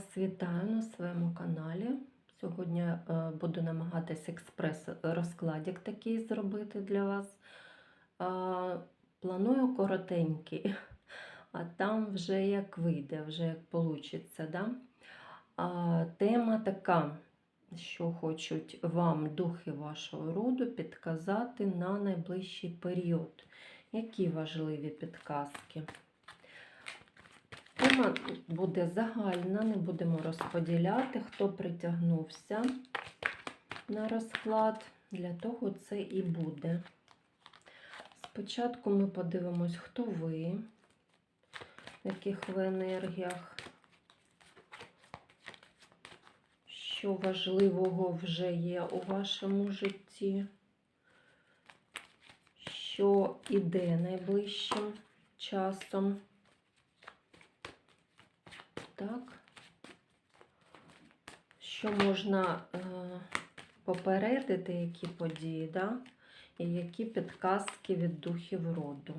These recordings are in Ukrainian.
Вас вітаю на своєму каналі. Сьогодні е, буду намагатись експрес-розкладик такий зробити для вас. Е, Планую коротенький, а там вже як вийде, вже як вийде. Да? Тема така, що хочуть вам духи вашого роду підказати на найближчий період. Які важливі підказки? Тема буде загальна, не будемо розподіляти, хто притягнувся на розклад. Для того це і буде. Спочатку ми подивимось, хто ви, в яких ви енергіях, що важливого вже є у вашому житті, що іде найближчим часом. Так. Що можна е, попередити, які події, да? і які підказки від духів роду.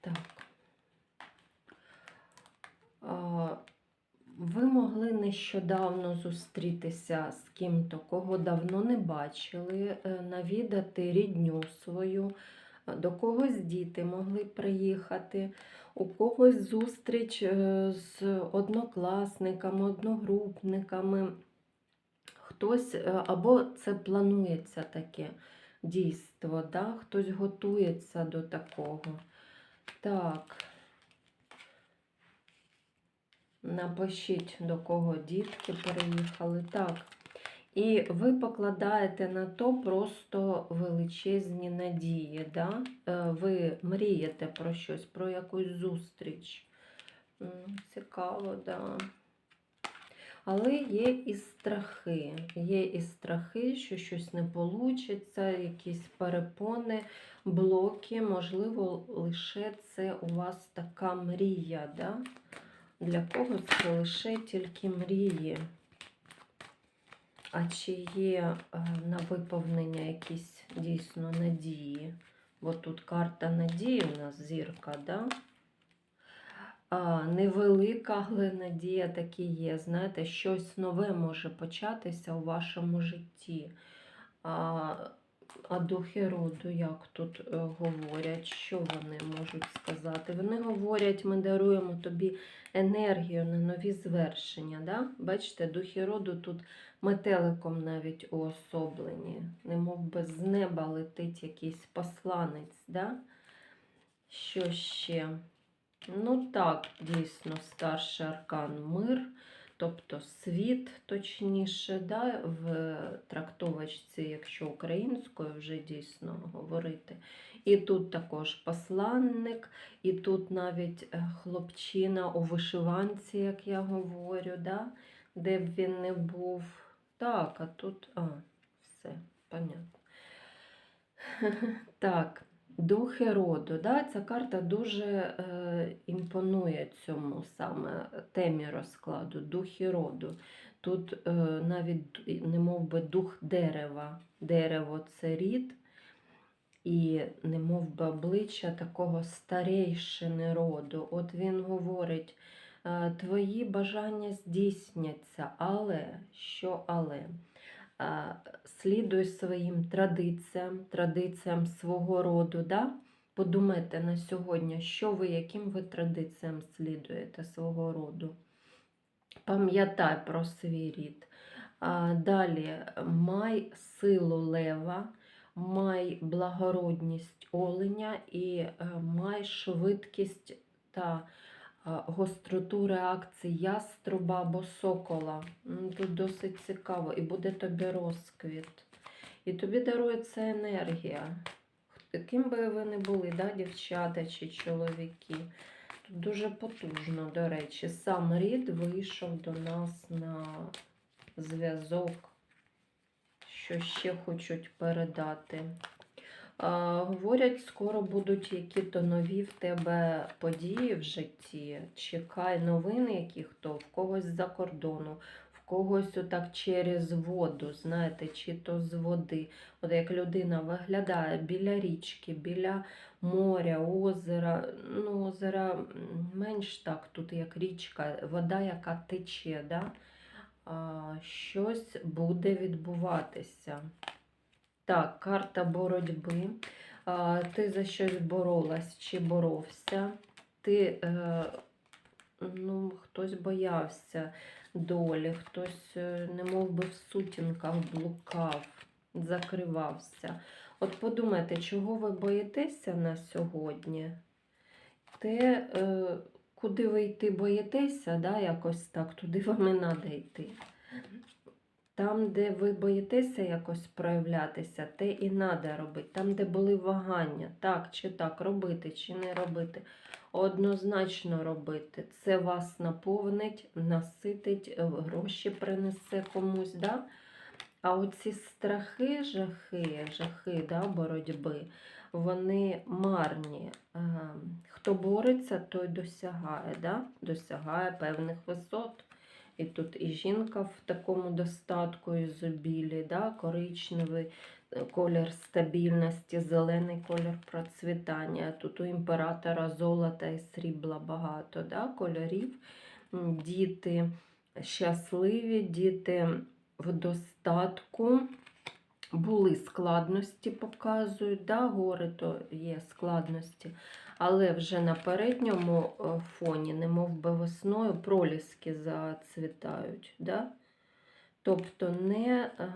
Так. Ви могли нещодавно зустрітися з ким-то, кого давно не бачили, е, навідати рідню свою, до когось діти могли приїхати, у когось зустріч е, з однокласниками, одногрупниками. Хтось е, або це планується таке дійство, да? хтось готується до такого. Так. Напишіть, до кого дітки переїхали. Так. І ви покладаєте на то просто величезні надії. Да? Е, Ви мрієте про щось, про якусь зустріч. Цікаво, да. Але є і страхи. Є і страхи, що щось не вийде, якісь перепони, блоки. Можливо, лише це у вас така мрія. Да? Для когось це лише тільки мрії. А чи є е, на виповнення якісь дійсно надії? Бо тут карта надії у нас зірка, да? А, невелика, але надія таки є. Знаєте, щось нове може початися у вашому житті. А, а духи роду, як тут е, говорять, що вони можуть сказати? Вони говорять, ми даруємо тобі енергію на нові звершення. Да? Бачите, духи роду тут метеликом навіть уособлені, немов би з неба летить якийсь посланець. Да? Що ще? Ну так, дійсно, старший аркан мир, тобто світ, точніше, да, в трактовочці, якщо українською вже дійсно говорити. І тут також посланник, і тут навіть е, хлопчина у вишиванці, як я говорю, да, де б він не був. Так, а тут, а, все, понятно. Так, духи роду. Да? Ця карта дуже е, імпонує цьому саме темі розкладу, духи роду. Тут е, навіть не мов би дух дерева. Дерево це рід, і не мов би обличчя такого старейшини роду. От він говорить, е, твої бажання здійсняться, але що але? Слідуй своїм традиціям, традиціям свого роду. Да? Подумайте на сьогодні, що ви, яким ви традиціям слідуєте свого роду. Пам'ятай про свій рід. Далі май силу лева, май благородність оленя і е, май швидкість та гостроту реакції яструба або сокола. Тут досить цікаво, і буде тобі розквіт. І тобі дарується енергія. Ким би ви не були, да, дівчата чи чоловіки. Тут дуже потужно, до речі, сам рід вийшов до нас на зв'язок, що ще хочуть передати. Говорять, скоро будуть які-то нові в тебе події в житті. Чекай новини, які хто в когось з-за кордону, в когось отак через воду, знаєте, чи то з води. От як людина виглядає біля річки, біля моря, озера. Ну, озера менш так, тут як річка, вода, яка тече, да? щось буде відбуватися. Так, карта боротьби. Ти за щось боролась чи боровся. Ти, е, ну, хтось боявся долі, хтось, е, не мов би в сутінках блукав, закривався. От подумайте, чого ви боїтеся на сьогодні? Те, е, куди ви йти боїтеся, да, якось так, туди вам і треба йти. Там, де ви боїтеся якось проявлятися, те і треба робити. Там, де були вагання, так чи так, робити чи не робити. Однозначно робити. Це вас наповнить, наситить, е, гроші принесе комусь. Да? А оці страхи, жахи, жахи да, боротьби, вони марні. Е, Хто бореться, той досягає, да? досягає певних висот. І тут і жінка в такому достатку ізобілі, да? коричневий е, колір стабільності, зелений колір процвітання. Тут у імператора золота і срібла багато да? кольорів. Діти щасливі, діти в достатку. Були складності, показують, да? гори то є складності. Але вже на передньому е, фоні, немов би весною, проліски зацвітають. Да? Тобто не е,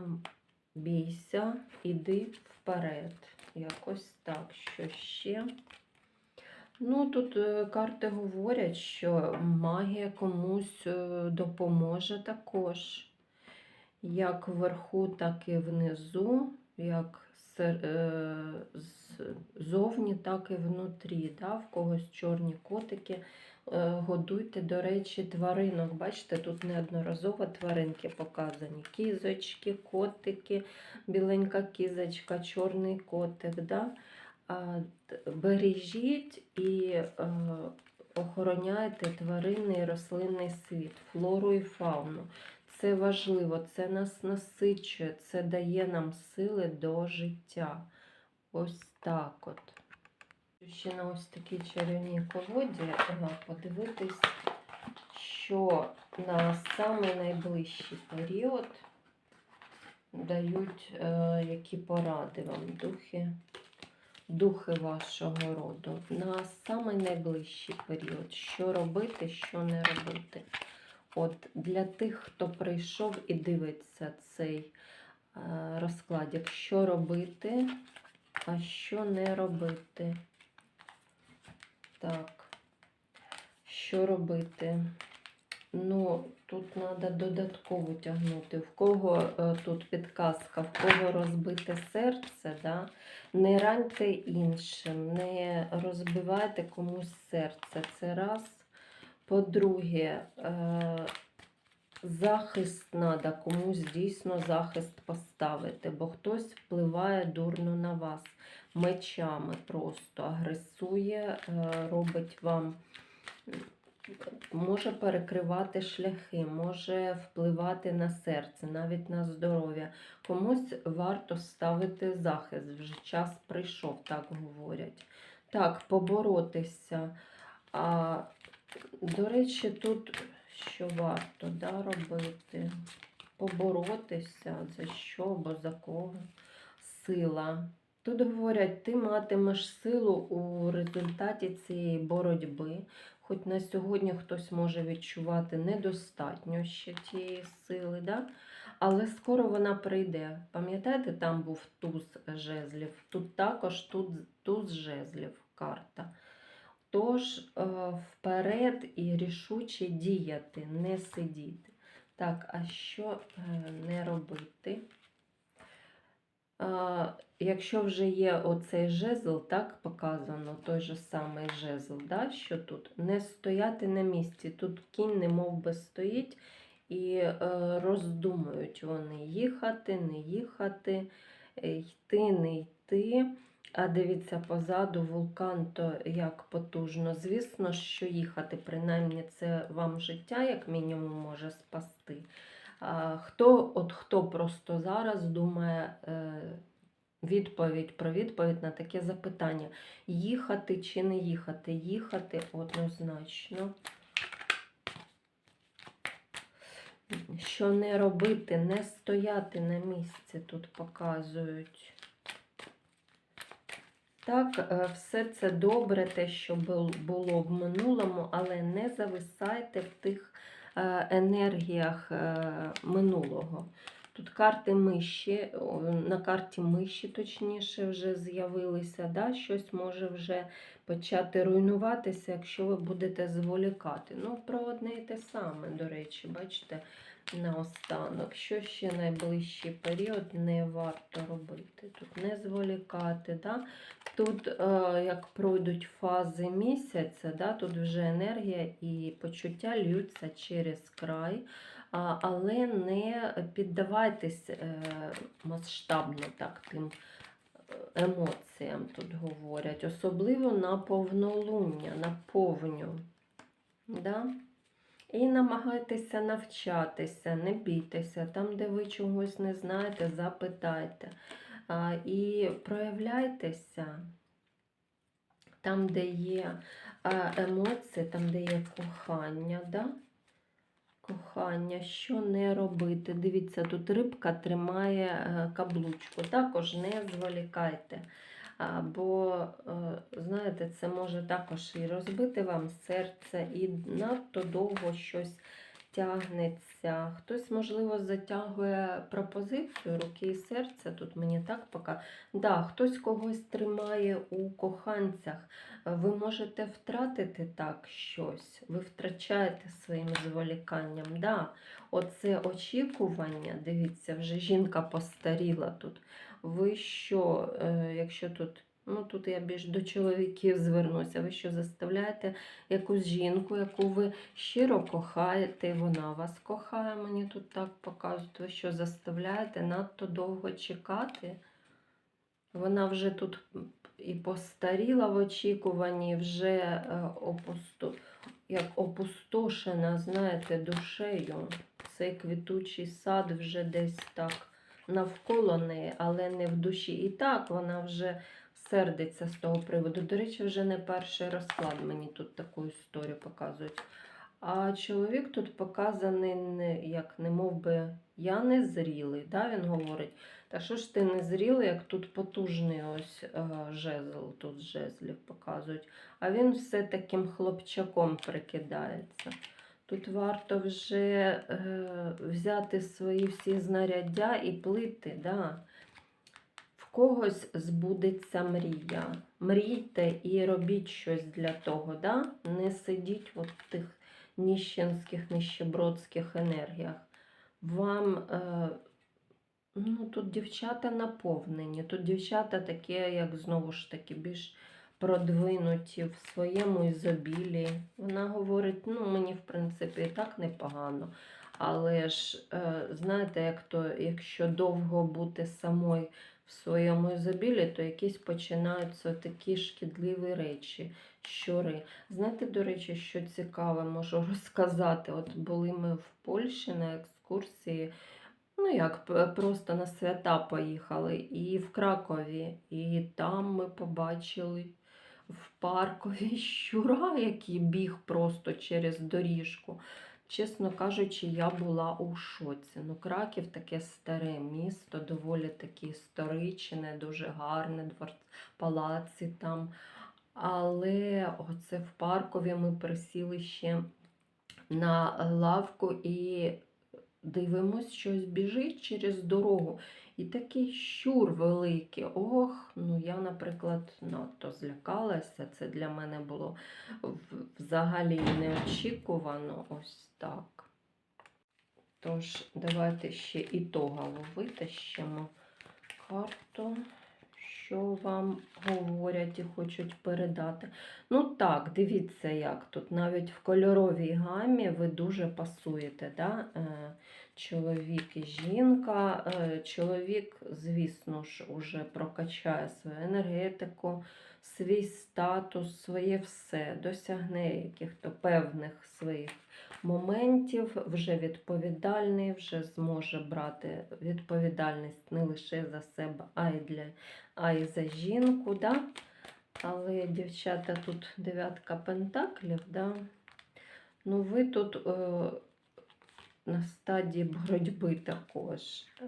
бійся, іди вперед. Якось так, що ще. Ну, тут е, карти говорять, що магія комусь е, допоможе також. Як вверху, так і внизу, як ззовні, так і внутрі. Да? В когось чорні котики. Е, Годуйте, до речі, тваринок. Бачите, тут неодноразово тваринки показані. Кізочки, котики, біленька кізочка, чорний котик. Да? Бережіть і е, охороняйте тваринний і рослинний світ, флору і фауну. Це важливо, це нас насичує, це дає нам сили до життя. Ось так от. Ще на ось такій чарівній колоді подивитись, що на самий найближчий період дають е, які поради вам духи, духи вашого роду. На самий найближчий період, що робити, що не робити. От для тих, хто прийшов і дивиться цей е, розкладик, що робити, а що не робити. Так, що робити? Ну, тут треба додатково тягнути. В кого е, тут підказка, в кого розбите серце, да? не раньте іншим, не розбивайте комусь серце. Це раз. По-друге, е, захист треба, комусь дійсно захист поставити, бо хтось впливає дурно на вас мечами просто агресує, е, робить вам, може перекривати шляхи, може впливати на серце, навіть на здоров'я. Комусь варто ставити захист, вже час прийшов, так говорять. Так, поборотися. А, до речі, тут що варто да, робити? Поборотися, за що або за кого? Сила. Тут говорять, ти матимеш силу у результаті цієї боротьби. Хоч на сьогодні хтось може відчувати недостатньо ще тієї сили, да? але скоро вона прийде. Пам'ятаєте, там був туз жезлів, тут також тут туз жезлів карта. Тож е, вперед і рішуче діяти, не сидіти. Так, а що е, не робити? Якщо вже є оцей жезл, так показано, той же самий жезл, да, що тут не стояти на місці. Тут кінь не мов би стоїть і е, роздумують вони їхати, не їхати, е, йти, не йти. А дивіться, позаду вулкан, то як потужно. Звісно, що їхати, принаймні, це вам життя, як мінімум, може спасти. А, Хто, от хто просто зараз думає е, відповідь про відповідь на таке запитання: їхати чи не їхати? Їхати однозначно. Що не робити, не стояти на місці, тут показують. Так, е, все це добре, те, що було в минулому, але не зависайте в тих е, енергіях е, минулого. Тут карти миші, на карті миші, точніше, вже з'явилися. Да? Щось може вже почати руйнуватися, якщо ви будете зволікати. Ну, про одне і те саме, до речі, бачите, наостанок. Що ще найближчий період не варто робити? Тут не зволікати. Да? Тут, е, як пройдуть фази місяця, да, тут вже енергія і почуття льються через край, а, але не піддавайтесь е, масштабно так тим е, емоціям тут говорять, особливо на повнолуння, на повню. Да? І намагайтеся навчатися, не бійтеся. Там, де ви чогось не знаєте, запитайте. І проявляйтеся там, де є емоції, там, де є кохання. Да? Кохання, що не робити? Дивіться, тут рибка тримає е, каблучку. Також не зволікайте. Бо, е, знаєте, це може також і розбити вам серце, і надто довго щось тягнеться. Хтось, можливо, затягує пропозицію руки і серця. Тут мені так поки. Да, хтось когось тримає у коханцях. Ви можете втратити так щось. Ви втрачаєте своїм зволіканням. Да, Оце очікування, дивіться, вже жінка постаріла тут. Ви що, е, якщо тут. Ну, тут я більш до чоловіків звернуся. Ви що заставляєте якусь жінку, яку ви щиро кохаєте, і вона вас кохає, мені тут так показують. Ви що заставляєте надто довго чекати? Вона вже тут і постаріла в очікуванні, вже е, опусто, як опустошена, знаєте, душею. Цей квітучий сад вже десь так навколо неї, але не в душі. І так вона вже сердиться з того приводу. До речі, вже не перший розклад мені тут таку історію показують. А чоловік тут показаний, не, як не мов би, я не зрілий. Да? Він говорить, та що ж ти не зрілий, як тут потужний ось е, жезл, тут жезлів показують. А він все таким хлопчаком прикидається. Тут варто вже е, взяти свої всі знаряддя і плити. Да? В когось збудеться мрія. Мрійте і робіть щось для того. Да? Не сидіть от в тих ніщенських, ніщебродських енергіях. Вам е, ну, тут дівчата наповнені, тут дівчата такі, як знову ж таки, більш продвинуті в своєму ізобілі. Вона говорить, ну мені в принципі і так непогано. Але ж, е, знаєте, як то, якщо довго бути самою в своєму ізобілі, то якісь починаються такі шкідливі речі, щури. Знаєте, до речі, що цікаве, можу розказати. От були ми в Польщі на екскурсії. Ну, як просто на свята поїхали, і в Кракові, і там ми побачили в паркові щура, який біг просто через доріжку. Чесно кажучи, я була у шоці. Ну, Краків таке старе місто, доволі таке історичне, дуже гарне, дворц, палаці там. Але оце в паркові ми присіли ще на лавку і дивимось, щось біжить через дорогу. І такий щур великий. Ох, ну я, наприклад, надто злякалася. Це для мене було взагалі неочікувано. Ось так. Тож, давайте ще ітогово витащимо карту, що вам говорять і хочуть передати. Ну так, дивіться, як тут навіть в кольоровій гамі ви дуже пасуєте. Да? Чоловік і жінка. Е, Чоловік, звісно ж, уже прокачає свою енергетику, свій статус, своє все, досягне яких-то певних своїх моментів, вже відповідальний, вже зможе брати відповідальність не лише за себе, а й для а й за жінку. Да? Але, дівчата, тут дев'ятка пентаклів, да? ну ви тут е, на стадії боротьби також. Е,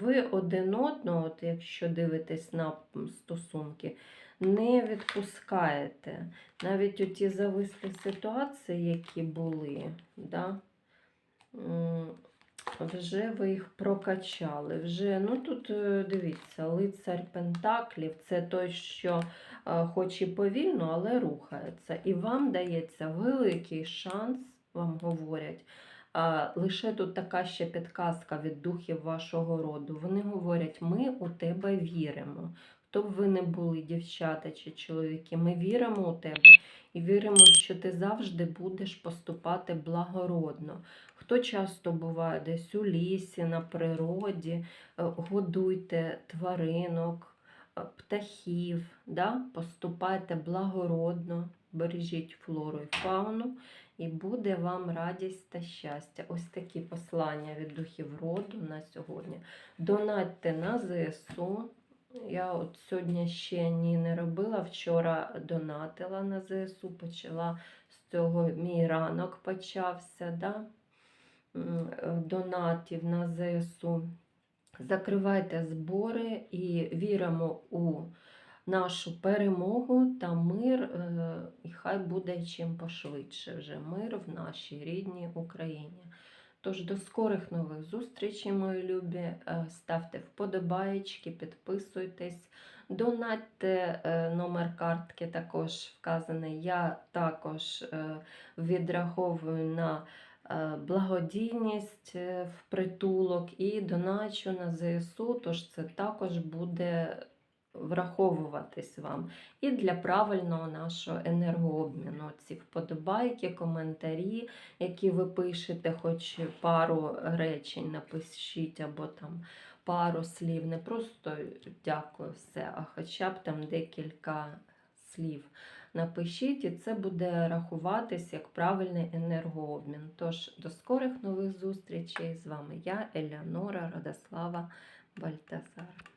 ви один одного, от якщо дивитесь на стосунки, не відпускаєте. Навіть у ті завислі ситуації, які були, да? вже ви їх прокачали. Вже, ну тут е, дивіться, лицар Пентаклів це той, що е, хоч і повільно, але рухається. І вам дається великий шанс, вам говорять. Лише тут така ще підказка від духів вашого роду. Вони говорять, ми у тебе віримо. Хто б ви не були, дівчата чи чоловіки, ми віримо у тебе і віримо, що ти завжди будеш поступати благородно. Хто часто буває десь у лісі, на природі, е, годуйте тваринок, е, птахів, да? поступайте благородно, бережіть флору і фауну, і буде вам радість та щастя. Ось такі послання від духів роду на сьогодні. Донатьте на ЗСУ. Я от сьогодні ще ні не робила. Вчора донатила на ЗСУ, почала з цього мій ранок почався. Да? Е, Донатів на ЗСУ. Закривайте збори і віримо у нашу перемогу та мир. е, І хай буде чим пошвидше вже мир в нашій рідній Україні. Тож до скорих нових зустрічей, мої любі. Е, Ставте вподобаєчки, підписуйтесь, донатьте е, номер картки також вказаний. Я також відраховую на благодійність в притулок і доначу на ЗСУ, тож це також буде враховуватись вам. І для правильного нашого енергообміну. Ці вподобайки, коментарі, які ви пишете, хоч пару речень напишіть, або там пару слів. Не просто дякую все, а хоча б там декілька слів. Напишіть, і це буде рахуватись як правильний енергообмін. Тож до скорих нових зустрічей з вами я, Елеонора Радослава Бальтазар.